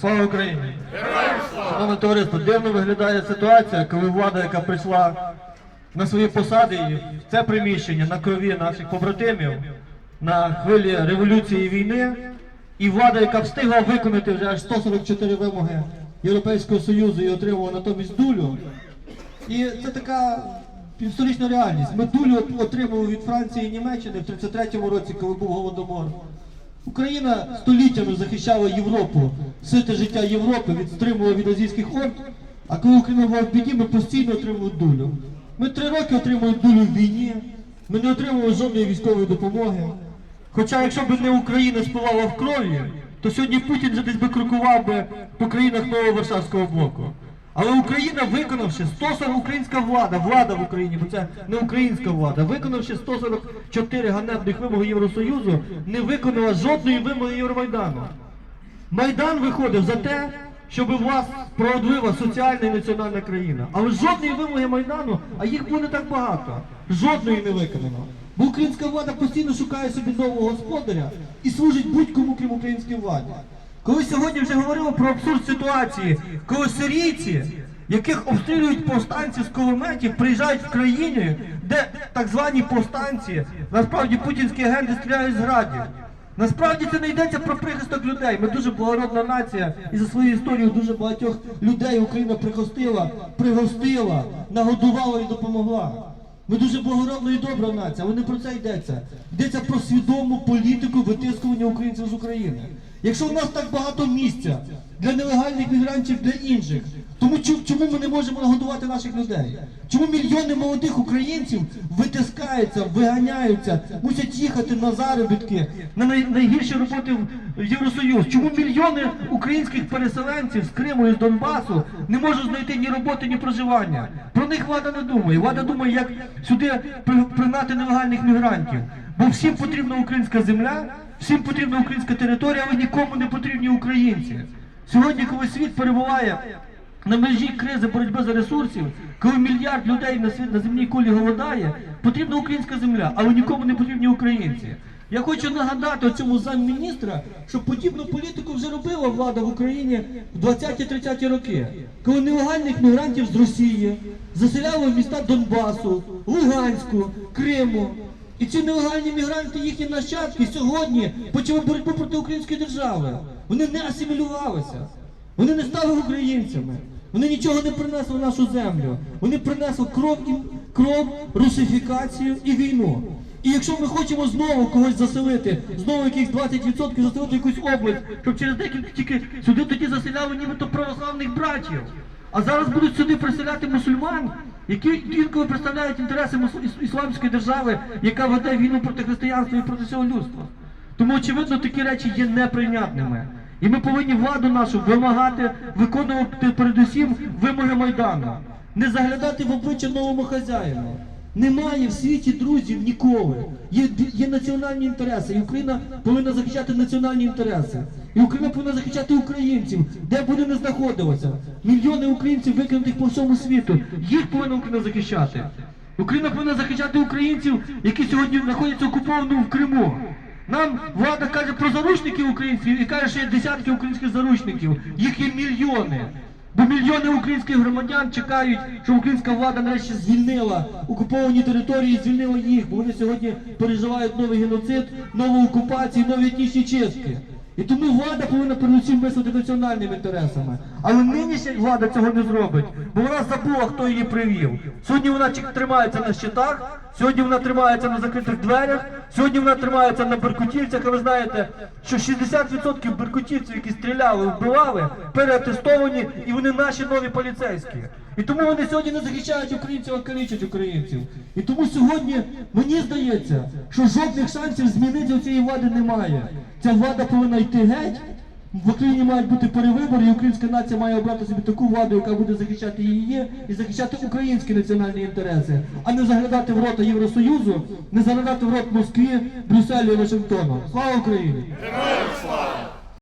Слава Україні! Шановне товариство, дивно виглядає ситуація, коли влада, яка прийшла на свої посади і в це приміщення на крові наших побратимів, на хвилі революції і війни, і влада, яка встигла виконати вже аж 144 вимоги Європейського Союзу і отримала натомість дулю. І це така історична реальність. Ми дулю отримали від Франції і Німеччини в 33-му році, коли був голодомор. Україна століттями захищала Європу, сите життя Європи, від стримувала від азійських орд. А коли Україна була в біді, ми постійно отримували дулю. Ми три роки отримуємо дулю в війні, ми не отримували жодної військової допомоги. Хоча, якщо б не Україна спливала в крові, то сьогодні Путін вже десь би крокував би по країнах нового Варшавського блоку. Але Україна, виконавши 140, українська влада, влада в Україні, бо це не українська влада, виконавши 144 ганебних вимоги Євросоюзу, не виконала жодної вимоги Євромайдану. Майдан виходив за те, щоб у вас справедлива соціальна і національна країна. Але жодної вимоги Майдану, а їх було не так багато, жодної не виконано. Бо українська влада постійно шукає собі нового господаря і служить будь-кому, крім української влади. Коли сьогодні вже говорили про абсурд ситуації, коли сирійці, яких обстрілюють повстанці з кулеметів, приїжджають в країни, де так звані повстанці, насправді путінські агенти стріляють з градів. Насправді це не йдеться про прихисток людей. Ми дуже благородна нація, і за свою історію дуже багатьох людей Україна прихостила, пригостила, нагодувала і допомогла. Ми дуже благородна і добра нація, але не про це йдеться. Йдеться про свідому політику витискування українців з України. Якщо в нас так багато місця для нелегальних мігрантів, для інших, тому чому ми не можемо нагодувати наших людей? Чому мільйони молодих українців витискаються, виганяються, мусять їхати на заробітки, на найгірші роботи в Євросоюз? Чому мільйони українських переселенців з Криму і з Донбасу не можуть знайти ні роботи, ні проживання? Про них влада не думає. Влада думає, як сюди при- пригнати нелегальних мігрантів. Бо всім потрібна українська земля, всім потрібна українська територія, але нікому не потрібні українці. Сьогодні, коли світ перебуває на межі кризи боротьби за ресурсів, коли мільярд людей на світ на земній кулі голодає, потрібна українська земля, але нікому не потрібні українці. Я хочу нагадати цьому замміністра, що подібну політику вже робила влада в Україні в 20-30 роки, коли нелегальних мігрантів з Росії заселяли в міста Донбасу, Луганську, Криму. І ці нелегальні мігранти, їхні нащадки сьогодні почали боротьбу проти української держави. Вони не асимілювалися. Вони не стали українцями. Вони нічого не принесли в нашу землю. Вони принесли кров і кров, русифікацію і війну. І якщо ми хочемо знову когось заселити, знову якихось 20% заселити якусь область, щоб через декілька тільки сюди тоді заселяли нібито православних братів. А зараз будуть сюди приселяти мусульман, які інколи представляють інтереси ісламської держави, яка веде війну проти християнства і проти всього людства. Тому, очевидно, такі речі є неприйнятними. І ми повинні владу нашу вимагати, виконувати передусім вимоги Майдану, не заглядати в обличчя новому хазяїну. Немає в світі друзів ніколи. Є, є національні інтереси, і Україна повинна захищати національні інтереси. І Україна повинна захищати українців, де б вони не знаходилися. Мільйони українців викинутих по всьому світу. Їх повинна Україна захищати. Україна повинна захищати українців, які сьогодні знаходяться окупованими в Криму. Нам влада каже про заручників українців і каже, що є десятки українських заручників. Їх є мільйони. Бо мільйони українських громадян чекають, щоб українська влада нарешті звільнила окуповані території, звільнила їх, бо вони сьогодні переживають новий геноцид, нову окупацію, нові етнічні чистки. І тому влада повинна передусім мислити національними інтересами. Але нинішня влада цього не зробить, бо вона забула, хто її привів. Сьогодні вона тримається на щитах, сьогодні вона тримається на закритих дверях, сьогодні вона тримається на беркутівцях. А ви знаєте, що 60% беркутівців, які стріляли, вбивали, переатестовані, і вони наші нові поліцейські. І тому вони сьогодні не захищають українців, а калічать українців. І тому сьогодні мені здається, що жодних шансів змінити у цієї влади немає. Ця влада повинна йти геть. В Україні мають бути перевибори, і українська нація має обрати собі таку владу, яка буде захищати її і захищати українські національні інтереси, а не заглядати в рота Євросоюзу, не заглядати в рот Москві, Брюсселю і Вашингтону. Слава Україні! Героям слава!